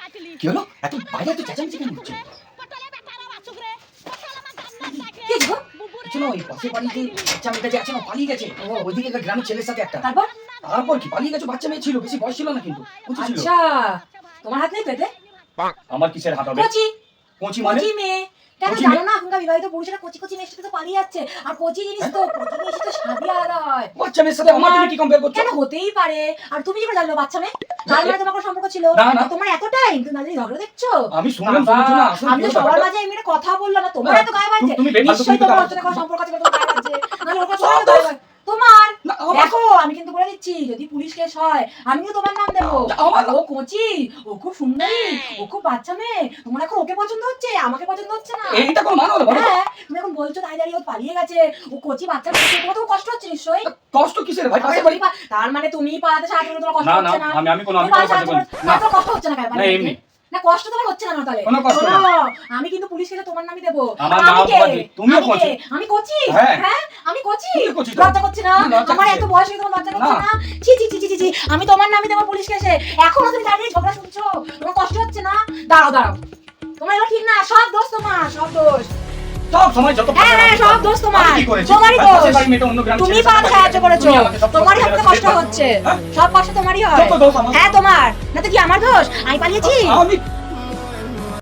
কাটলি। কি হলো? এত বাইরে এত চেঁচামেচি কেন হচ্ছে? পটলে বেটারা বাচুক রে। পটল আমার জান্নাত ডাকে। কি গো? বুবুরে ওই বাড়িতে বাচ্চা মেয়েটা যে আছে না পালিয়ে গেছে। ওইদিকে একটা গ্রামের ছেলের সাথে একটা। তারপর? তারপর কি? পালিয়ে গেছে বাচ্চা মেয়ে ছিল বেশি বয়স ছিল না কিন্তু। আচ্ছা তোমার হাত নেই পেতে আমার কিসের হাত হবে? কচি। কচি মানে? কচি মেয়ে। কেন জানো না এখনকার বিবাহিত পুরুষেরা কচি কচি মেয়ের সাথে তো পালিয়ে যাচ্ছে। আর কচি জিনিস তো কচি জিনিস তো আলাদা হয় বাচ্চা মেয়ের সাথে আমার তুমি কি কম্পেয়ার করছ? কেন হতেই পারে? আর তুমি কি করে জানলো বাচ্চা মেয়ে? তার মানে সম্পর্ক ছিল। তোমার এত টাইম তুমি নাজরি ঝগড়া দেখছ? আমি শুনলাম শুনছো না আমি সবার মাঝে এমনি কথা বললাম না। তোমার এত গায়ে বাজছে তুমি নিশ্চয়ই তোমার কথা- ওর সাথে সম্পর্ক আছে তোমার গায়ে বাজছে নাহলে ওর গায়ে তোমার দেখো আমি কিন্তু বলে দিচ্ছি যদি পুলিশ কেস হয় আমি কিন্তু তোমার নাম দেবো। ও কোচি ও খুব সুন্দরী ও খুব বাচ্চা মেয়ে। তোমার এখন ওকে পছন্দ হচ্ছে? আমাকে পছন্দ হচ্ছে না। এইটা কোনো মানে? হ্যাঁ বলছো তাই দাঁড়িয়ে ও পালিয়ে গেছে। ও কোচি বাচ্চা তোমার কষ্ট হচ্ছে নিশ্চয়ই? কষ্ট কিসের ভাই? পাশের বাড়ি তার মানে তুমি পালাতে তোমার কষ্ট হচ্ছে না। আমি আমি কোনো আমি কষ্ট হচ্ছে না না, এমনি। না কষ্ট তোমার হচ্ছে না তাহলে। কোনো কষ্ট না। আমি কিন্তু পুলিশ কেসে তোমার নামই দেবো। আমার আমি নাম? বাদে, কোচি। আমি কোচি? হ্যাঁ। হ্যাঁ? আমি কোচি? লজ্জা করছে না? আমার এত বয়স হয়ে তোমার লজ্জা করছে না। না? ছি ছি ছি ছি ছি, ছি। আমি তোমার নামই দেবো পুলিশ কেসে এখনও তুমি দাঁড়িয়ে ঝগড়া শুনছো? তোমার কষ্ট হচ্ছে না? দাঁড়াও দাঁড়াও। তোমার এগুলো ঠিক না? সব দোষ তোমার সব দোষ। সব সময় যত হ্যাঁ হ্যাঁ সব দোষ তোমার? তোমারই দোষ। তুমি সাহায্য করেছ। তোমারই হাতে কষ্ট হচ্ছে। হ্যাঁ? সব কষ্ট তোমারই হয়। হ্যাঁ তোমার। না তো কি আমার দোষ? আমি পালিয়েছি?